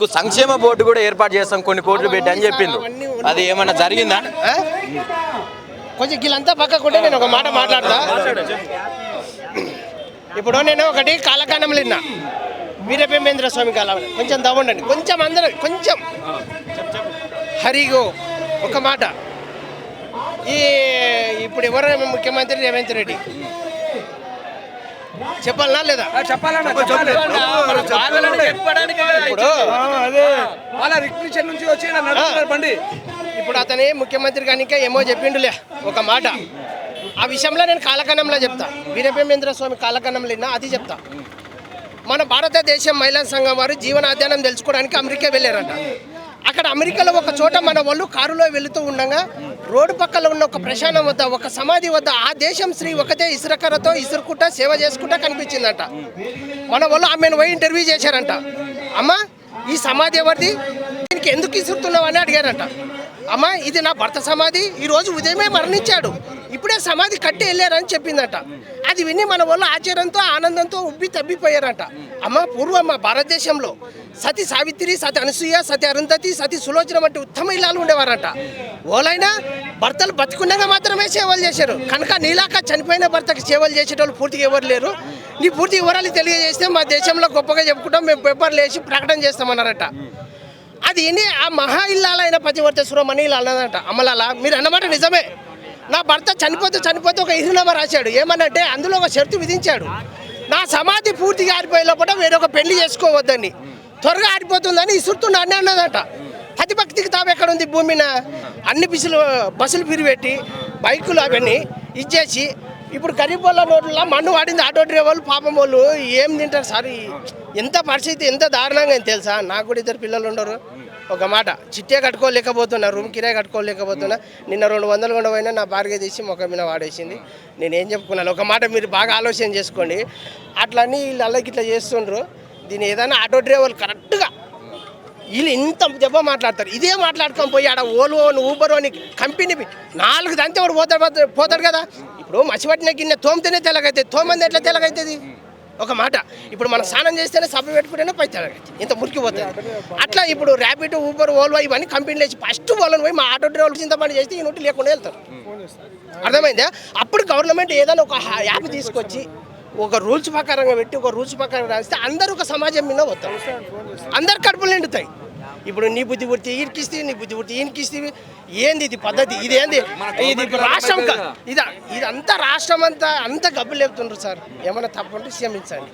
కు సంక్షేమ బోర్డు కూడా ఏర్పాటు చేస్తాం కొన్ని కోట్లు పెట్టి అని చెప్పిండ్రు. అది ఏమన్నా జరిగిందా? కొంచెం వీళ్ళంతా పక్కకుంటే నేను ఒక మాట మాట్లాడతా. ఇప్పుడు నేను ఒకటి కాలకాలంలో విన్నా వీరభేమేంద్ర స్వామి కాలం. కొంచెం దవ్వండి కొంచెం అందరూ కొంచెం. హరిగో ఒక మాట. ఈ ఇప్పుడు ఎవరు ముఖ్యమంత్రి రేవంత్ రెడ్డి? చెప్పాలనా లేదా? ఇప్పుడు వాళ్ళ రిక్రిషన్ నుంచి వచ్చి ఈయన నడుపుతున్నారు బండి. ఇప్పుడు అతని ముఖ్యమంత్రి కనుక ఏమో చెప్పిండులే ఒక మాట. ఆ విషయంలో నేను కాలకణంలో చెప్తా. వీరభేమేంద్ర స్వామి కాలకణంలో విన్నా అది చెప్తా. మన భారతదేశం మహిళా సంఘం వారు జీవనాధ్యానం తెలుసుకోవడానికి అమెరికా వెళ్ళారంట. అక్కడ అమెరికాలో ఒక చోట మన వాళ్ళు కారులో వెళుతూ ఉండగా రోడ్డు పక్కన ఉన్న ఒక ప్రశానం వద్ద ఒక సమాధి వద్ద ఆ దేశం శ్రీ ఒకటే ఇసురకరతో ఇసురుకుంటా సేవ చేసుకుంటా కనిపించిందంట. మన వాళ్ళు ఆమెను పోయి ఇంటర్వ్యూ చేశారంట. అమ్మా ఈ సమాధి ఎవరిది? దీనికి ఎందుకు ఇసురుతున్నావు అని అడిగారంట. అమ్మ ఇది నా భర్త సమాధి ఈరోజు ఉదయమే మరణించాడు. ఇప్పుడే సమాధి కట్టి వెళ్ళారని చెప్పిందట. అది విని మన వాళ్ళు ఆశ్చర్యంతో ఆనందంతో ఉబ్బి తబ్బిపోయారంట. అమ్మ పూర్వం మా భారతదేశంలో సతి సావిత్రి సతి అనసూయ సతి అరుంధతి సతి సులోచన వంటి ఉత్తమ ఇల్లాలు ఉండేవారట. ఓలైనా భర్తలు బతికుండగా మాత్రమే సేవలు చేశారు. కనుక నీలాక చనిపోయిన భర్తకి సేవలు చేసేటోళ్ళు పూర్తిగా ఎవరు లేరు. నీ పూర్తి వివరాలు తెలియజేస్తే మా దేశంలో గొప్పగా చెప్పుకుంటాం. మేము పేపర్లు వేసి ప్రకటన చేస్తామన్నారట. అది విని ఆ మహా ఇల్లాలైన పతివర్తేశ్వరం అని ఇలా అన్నదంట అమ్మలాల మీరు అన్నమాట నిజమే. నా భర్త చనిపోతే చనిపోతే ఒక ఇరునామా రాశాడు. ఏమనంటే అందులో ఒక షరతు విధించాడు. నా సమాధి పూర్తిగా ఆరిపోయే లోపల వేరొక పెళ్ళి చేసుకోవద్దని. త్వరగా ఆరిపోతుందని ఇసురుతుండ అని అన్నదంట. పతిభక్తికి తావు ఎక్కడ ఉంది భూమిన అన్ని బిసులు బస్సులు పిరిపెట్టి బైకులు అవన్నీ ఇచ్చేసి ఇప్పుడు గరీబ్ వాళ్ళ నోట్ల మన్ను వాడింది ఆటో డ్రైవర్లు పాపం వాళ్ళు. ఏం తింటారు సార్? ఎంత పరిస్థితి ఎంత దారుణంగా అని తెలుసా? నాకు కూడా ఇద్దరు పిల్లలు ఉండరు. ఒక మాట చిట్టే కట్టుకోలేకపోతున్నా రూమ్ కిరాయి కట్టుకోలేకపోతున్నా. నిన్న రెండు వందలు కూడా పోయినా నా భార్య తీసి మొక్క మీద వాడేసింది. నేను ఏం చెప్పుకున్నాను? ఒక మాట మీరు బాగా ఆలోచన చేసుకోండి. అట్లన్నీ వీళ్ళు అల్లకి ఇట్లా చేస్తుండ్రు. దీని ఏదైనా ఆటో డ్రైవర్లు కరెక్ట్గా వీళ్ళు ఇంత దెబ్బ మాట్లాడతారు. ఇదే మాట్లాడుకొని పోయి ఆడ ఓలో ఊబర్ అని కంపెనీ నాలుగు దంతే వాడు పోతాడు పోతాడు- పోతాడు కదా? ఇప్పుడు మసిపట్టిన గిన్నె తోమితేనే తెలగైతే తోమంది ఎట్లా తెలగైతుంది ఒక మాట. ఇప్పుడు మనం స్నానం చేస్తేనే సబ్బు పెట్టుకుంటేనే పై తెల్లగైతుంది ఇంత మురికిపోతుంది అట్లా ఇప్పుడు ర్యాపిడ్ ఊబర్ ఓల్వో ఇవన్నీ కంపెనీలు వేసి ఫస్ట్ వాళ్ళని పోయి మా ఆటో డ్రైవర్లు చింత పని చేస్తే ఈ నోటి లేకుండా వెళ్తారు. అర్థమైందా? అప్పుడు గవర్నమెంట్ ఏదైనా ఒక యాప్ తీసుకొచ్చి ఒక రూల్స్ ప్రకారంగా పెట్టి ఒక రూల్స్ ప్రకారంగా రాస్తే అందరూ ఒక సమాజం మీద వస్తారు అందరు కడుపులు నిండుతాయి. ఇప్పుడు నీ బుద్ధి పుడితే ఈయనకిస్తే నీ బుద్ధి పుడితే ఈయనకిస్తే ఏంది ఇది పద్ధతి? ఇది ఏంది? ఇది రాష్ట్రం ఇదా ఇదంతా రాష్ట్రం అంతా అంతా గబ్బు లేపుతుండ్రు సార్. ఏమైనా తప్పుంటే క్షమించండి.